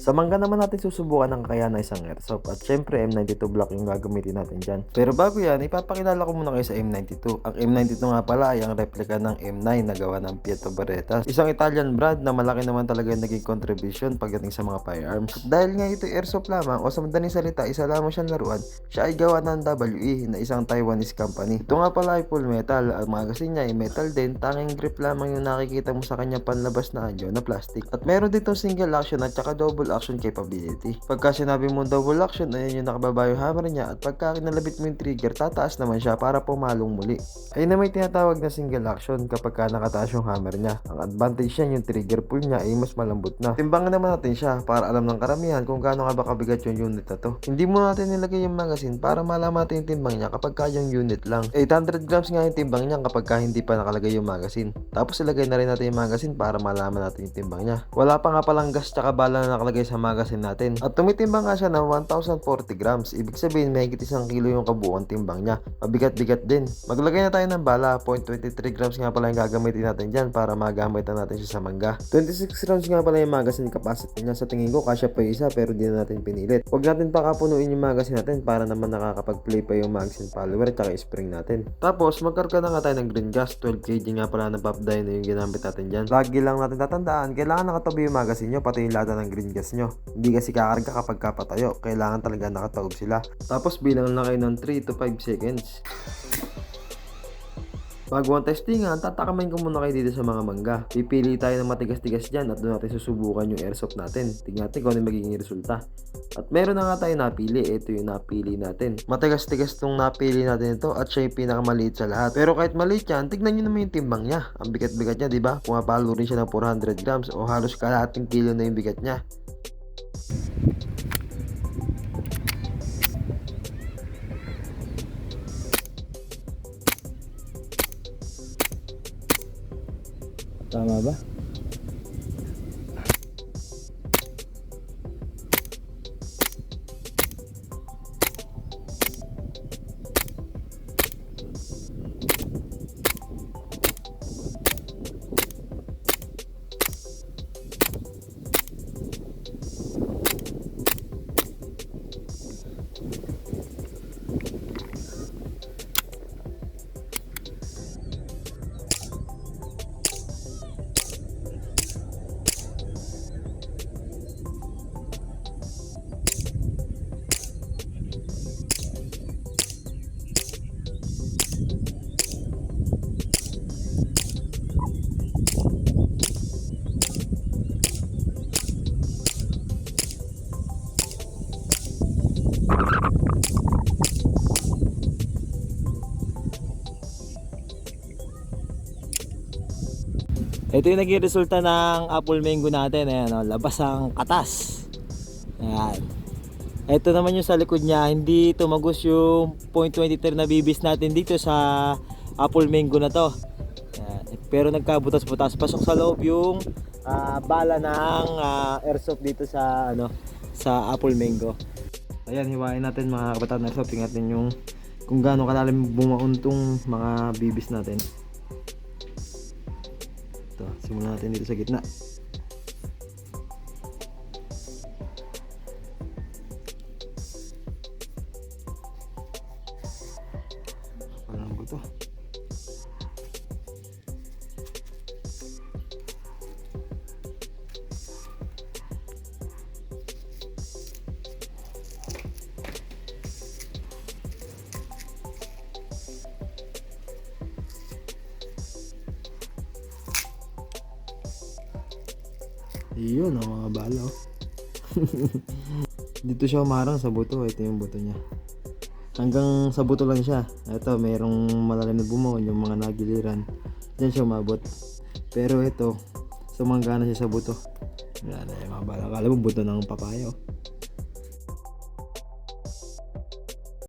Sa mangga naman natin susubukan ang kakayahan ng isang airsoft at syempre M92 block yung gagamitin natin dyan. Pero bago yan, ipapakilala ko muna kayo sa M92. Ang M92 nga pala ay ang replika ng M9 na gawa ng Pietro Beretta. Isang Italian brand na malaki naman talaga yung naging contribution pagdating sa mga firearms. At dahil nga ito airsoft lamang o sa madaling salita, isa lamang siyang laruan, siya ay gawa ng WE na isang Taiwanese company. Ito nga pala ay full metal. Ang magazine niya ay metal din. Tanging grip lamang yung nakikita mo sa kanya panlabas na anyo na plastic. At meron ditong single action at saka double action capability. Pagka sinabi mo double action, ayun yung nakababa yung hammer niya at pagka kinalabit mo yung trigger, tataas naman siya para pumalong muli. Ayun na may tinatawag na single action kapag ka nakataas yung hammer niya. Ang advantage niya yung trigger pull niya ay mas malambot na. Timbangan naman natin siya para alam ng karamihan kung gaano nga ba kabigat yung unit na to. Hindi mo natin nilagay yung magazine para malaman natin yung timbang niya kapag ka yung unit lang. 800 grams nga yung timbang niya kapag ka hindi pa nakalagay yung magazine. Tapos ilagay na rin natin yung magazine para malaman natin yung timbang niya. Wala pa nga palang gas tsaka bala na nakalagay sa magazine natin. At tumitimbang nga siya ng 1040 grams. Ibig sabihin may higit isang kilo yung kabuuan timbang niya. Mabigat-bigat din. Maglagay na tayo ng bala. 0.23 grams nga pala yung gagamitin natin dyan para magamit na natin siya sa mangga. 26 rounds nga pala yung magazine capacity niya. Sa tingin ko kasya pa yung isa pero di na natin pinilit. Huwag natin pa kapunuin yung magazine natin para naman nakakapag-play pa yung magazine follower at spring natin. Tapos magkarga na nga tayo ng green gas. 12 kg nga pala na pop dye na yung ginamit natin dyan. Lagi lang natin tatandaan, kailangan nakatabi yung magazine nyo pati yung lata ng green gas nyo. Hindi kasi kakarga kapag kapatayo. Kailangan talaga nakataob sila. Tapos bilang lang kayo ng 3 to 5 seconds. Bago ang testingan, tatakamain ko muna kayo dito sa mga mangga. Pipili tayo ng matigas-tigas dyan at doon natin susubukan yung airsoft natin. Tignan natin kung ano magiging resulta. At meron na nga tayo napili. Ito yung napili natin. Matigas-tigas tong napili natin ito at siya yung pinakamaliit sa lahat. Pero kahit maliit yan, tignan nyo naman yung timbang niya. Ang bigat-bigat niya, di ba? Pumapalo rin siya ng 400 grams o halos kalahating kilo na yung bigat niya. Tama ba? Ito yung naging resulta ng apple mango natin. Ayan, oh, labas ang katas. Ayan. Ito naman yung sa likod niya, hindi tumagos yung .23 na bibis natin dito sa apple mango na to. Ayan. Pero nagkabutas-butas. Pasok sa loob yung ah, bala ng ah, airsoft dito sa ano sa apple mango. Ayan, hiwain natin mga kabataan airsoft. Tingnan natin yung kung gaano kalalim bumaon tong mga bibis natin. Ito, simulan natin dito sa gitna. Parang buto. Iyon ang mga bala. oh. Dito siya umarang sa buto. Ito yung buto niya. Hanggang sa buto lang siya. Ito, mayroong malalim na bumawon yung mga nagiliran. Diyan siya umabot. Pero ito, sumangga na siya sa buto. Yan, ay mga bala. Kala mo buto ng papayo.